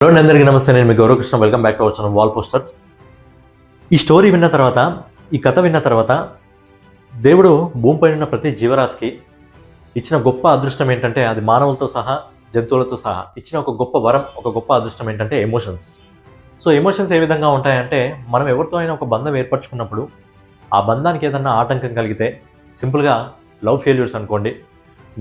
Hello అందరికీ నమస్తే. నేను మీకు Gauravkrishna welcome back to our channel wall poster ఈ స్టోరీ విన్న తర్వాత ఈ కథ విన్న తర్వాత దేవుడు భూమిపైన ఉన్న ప్రతి జీవరాశికి ఇచ్చిన గొప్ప అదృష్టం ఏంటంటే అది మానవులతో సహా జంతువులతో సహా ఇచ్చిన ఒక గొప్ప వరం ఒక గొప్ప అదృష్టం ఏంటంటే ఎమోషన్స్ సో ఎమోషన్స్ ఏ విధంగా ఉంటాయంటే మనం ఎవరితో అయినా ఒక బంధం ఏర్పరచుకున్నప్పుడు ఆ బంధానికి ఏదన్నా ఆటంకం కలిగితే సింపుల్గా లవ్ ఫెయిల్యూర్స్ అనుకోండి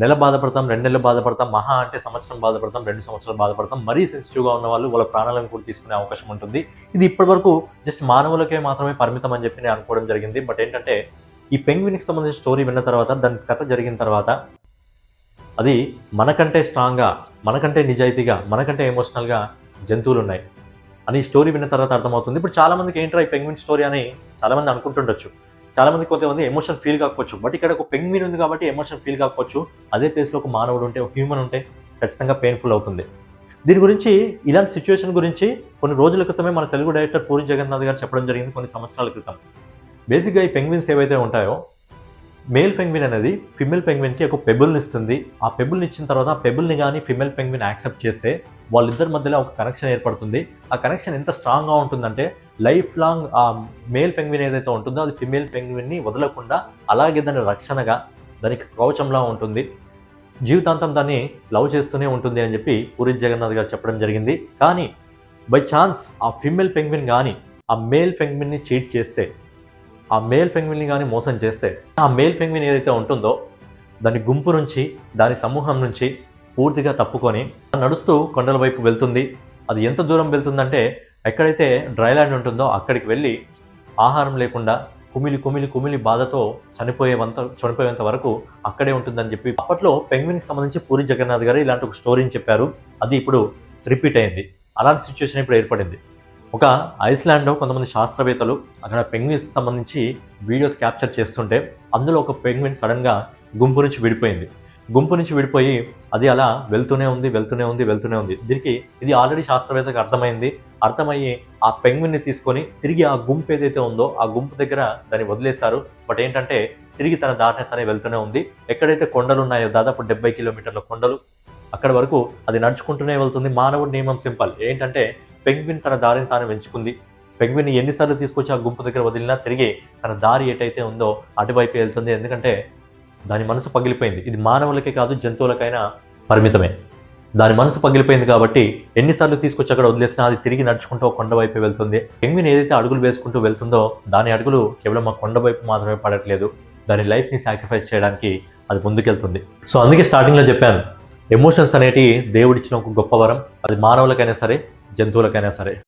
నెల బాధపడతాం రెండు నెలలు బాధపడతాం మహా అంటే సంవత్సరం బాధపడతాం రెండు సంవత్సరాలు బాధపడతాం మరీ సెన్సిటివ్గా ఉన్న వాళ్ళు వాళ్ళ ప్రాణాలను కూడా తీసుకునే అవకాశం ఉంటుంది. ఇది ఇప్పటివరకు జస్ట్ మానవులకే మాత్రమే పరిమితం అని చెప్పి నేను అనుకోవడం జరిగింది. బట్ ఏంటంటే ఈ పెంగ్విన్కి సంబంధించిన స్టోరీ విన్న తర్వాత దాని కథ జరిగిన తర్వాత అది మనకంటే స్ట్రాంగ్గా మనకంటే నిజాయితీగా మనకంటే ఎమోషనల్గా జంతువులు ఉన్నాయి. అని ఈ స్టోరీ విన్న తర్వాత అర్థమవుతుంది. ఇప్పుడు చాలామందికి ఏంటో ఈ పెంగ్విన్ స్టోరీ అని చాలామంది అనుకుంటుండొచ్చు. చాలా మంది కొంతమంది ఎమోషన్ ఫీల్ కాకపోవచ్చు. బట్ ఇక్కడ ఒక పెంగ్విన్ ఉంది కాబట్టి ఎమోషన్ ఫీల్ కాకపోవచ్చు. అదే ప్లేస్లో ఒక మానవుడు ఉంటే ఒక హ్యూమన్ ఉంటే ఖచ్చితంగా పెయిన్ఫుల్ అవుతుంది. దీని గురించి ఇలాంటి సిచ్యువేషన్ గురించి కొన్ని రోజుల క్రితమే మన తెలుగు డైరెక్టర్ పూరి జగన్నాథ్ గారు చెప్పడం జరిగింది కొన్ని సంవత్సరాల క్రితం. బేసిక్గా ఈ పెంగ్విన్స్ ఏవైతే ఉంటాయో మేల్ పెంగ్విన్ అనేది ఫిమేల్ పెంగ్విన్కి ఒక పెబుల్ని ఇస్తుంది. ఆ పెబుల్ని ఇచ్చిన తర్వాత ఆ పెబుల్ని కానీ ఫిమేల్ పెంగ్విన్ యాక్సెప్ట్ చేస్తే వాళ్ళిద్దరి మధ్యలో ఒక కనెక్షన్ ఏర్పడుతుంది. ఆ కనెక్షన్ ఎంత స్ట్రాంగ్గా ఉంటుందంటే లైఫ్ లాంగ్ ఆ మేల్ పెంగ్విన్ ఏదైతే ఉంటుందో అది ఫిమేల్ పెంగ్విన్ని వదలకుండా అలాగే దాని రక్షణగా దానికి కవచంలా ఉంటుంది. జీవితాంతం దాన్ని లవ్ చేస్తూనే ఉంటుంది అని చెప్పి పూరి జగన్నాథ్ గారు చెప్పడం జరిగింది. కానీ బై ఛాన్స్ ఆ ఫిమేల్ పెంగ్విన్ కానీ ఆ మేల్ పెంగ్విన్ని చీట్ చేస్తే ఆ మేల్ పెంగ్విన్ని కానీ మోసం చేస్తే ఆ మేల్ పెంగ్విన్ ఏదైతే ఉంటుందో దాని గుంపు నుంచి దాని సమూహం నుంచి పూర్తిగా తప్పుకొని నడుస్తూ కొండల వైపు వెళ్తుంది. అది ఎంత దూరం వెళ్తుందంటే ఎక్కడైతే డ్రైలాండ్ ఉంటుందో అక్కడికి వెళ్ళి ఆహారం లేకుండా కుమిలి కుమిలి కుమిలి బాధతో చనిపోయేంత చనిపోయేంత వరకు అక్కడే ఉంటుందని చెప్పి అప్పట్లో పెంగ్విన్కి సంబంధించి పూరి జగన్నాథ్ గారు ఇలాంటి ఒక స్టోరీని చెప్పారు. అది ఇప్పుడు రిపీట్ అయింది. అలాంటి సిచ్యువేషన్ ఇప్పుడు ఏర్పడింది. ఒక ఐస్లాండ్లో కొంతమంది శాస్త్రవేత్తలు అక్కడ పెంగ్విన్స్ సంబంధించి వీడియోస్ క్యాప్చర్ చేస్తుంటే అందులో ఒక పెంగ్విన్ సడన్గా గుంపు నుంచి విడిపోయింది. గుంపు నుంచి విడిపోయి అది అలా వెళ్తూనే ఉంది వెళ్తూనే ఉంది వెళ్తూనే ఉంది. దీనికి ఇది ఆల్రెడీ శాస్త్రవేత్తకు అర్థమైంది. అర్థమయ్యి ఆ పెంగ్విన్ని తీసుకొని తిరిగి ఆ గుంపు ఏదైతే ఉందో ఆ గుంపు దగ్గర దాన్ని వదిలేశారు. బట్ ఏంటంటే తిరిగి తన దారిని తనే వెళ్తూనే ఉంది. ఎక్కడైతే కొండలు ఉన్నాయో దాదాపు డెబ్బై కిలోమీటర్ల కొండలు అక్కడ వరకు అది నడుచుకుంటూనే వెళ్తుంది. మానవుడి నియమం సింపుల్. ఏంటంటే పెంగ్విన్ తన దారిని తాను పెంచుకుంది పెంగ్విన్ ఎన్నిసార్లు తీసుకొచ్చి ఆ గుంపు దగ్గర వదిలినా తిరిగి తన దారి ఎటైతే ఉందో అటువైపు వెళ్తుంది. ఎందుకంటే దాని మనసు పగిలిపోయింది. ఇది మానవులకే కాదు జంతువులకైనా పరిమితమే. దాని మనసు పగిలిపోయింది కాబట్టి ఎన్నిసార్లు తీసుకొచ్చి అక్కడ వదిలేసినా అది తిరిగి నడుచుకుంటూ కొండ వైపు వెళ్తుంది. పెంగ్విన్ ఏదైతే అడుగులు వేసుకుంటూ వెళ్తుందో దాని అడుగులు కేవలం మా కొండ వైపు మాత్రమే పడట్లేదు. దాని లైఫ్ని సాక్రిఫైస్ చేయడానికి అది ముందుకెళ్తుంది. సో అందుకే స్టార్టింగ్లో చెప్పాను ఎమోషన్స్ అనేటి దేవుడిచ్చిన ఒక గొప్ప వరం. అది మానవులకైనా సరే జంతువులకైనా సరే.